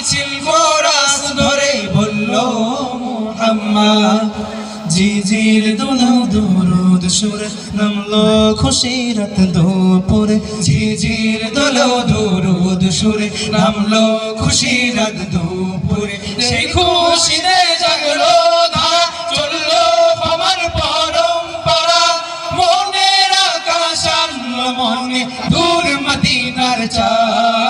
মিছিল কোরাস ধরে বলল, মোহাম্মদ, জিজির দোলাও দুরুদ সুরে নামলো খুশিরত দুপুরে। জিজির দোলাও দুরুদ সুরে নামলো খুশিরত দুপুরে। সেই খুশিতে জাগলো চলল আমার পরম্পরা। মনের আকাশ মনে, দূর মদিনার চাল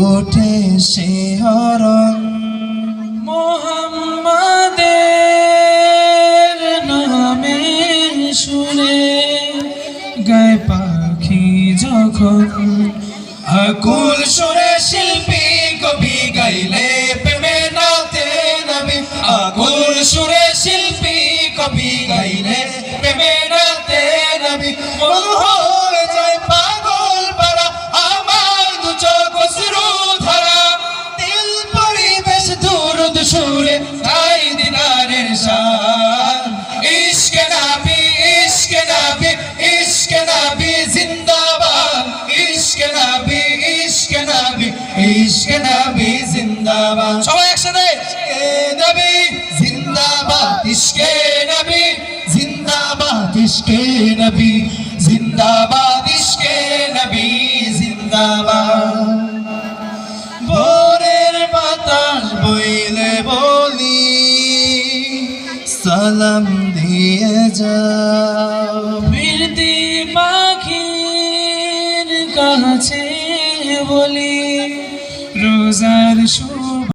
উঠে শিহরণ মোহাম্মদের নামে শুনে গায় পাখি যখন আকুল সুরে শিল্পী কবি গাইলে প্রেমে নাতে নবী আকুল সুরে শিল্পী কবি গাইলে প্রেমে নাতে নবী সবাই একসাথে। নবী? জিন্দাবাদ। ইশকে নবী? জিন্দাবাদ। ইশকে নবী? জিন্দাবাদ। ইশকে নবী? জিন্দাবাদ। ভোরের বাতাস বইলে বলি সালাম দিয়ে যাও। ফিরতি পাখির কাছে বলি রোজার সুর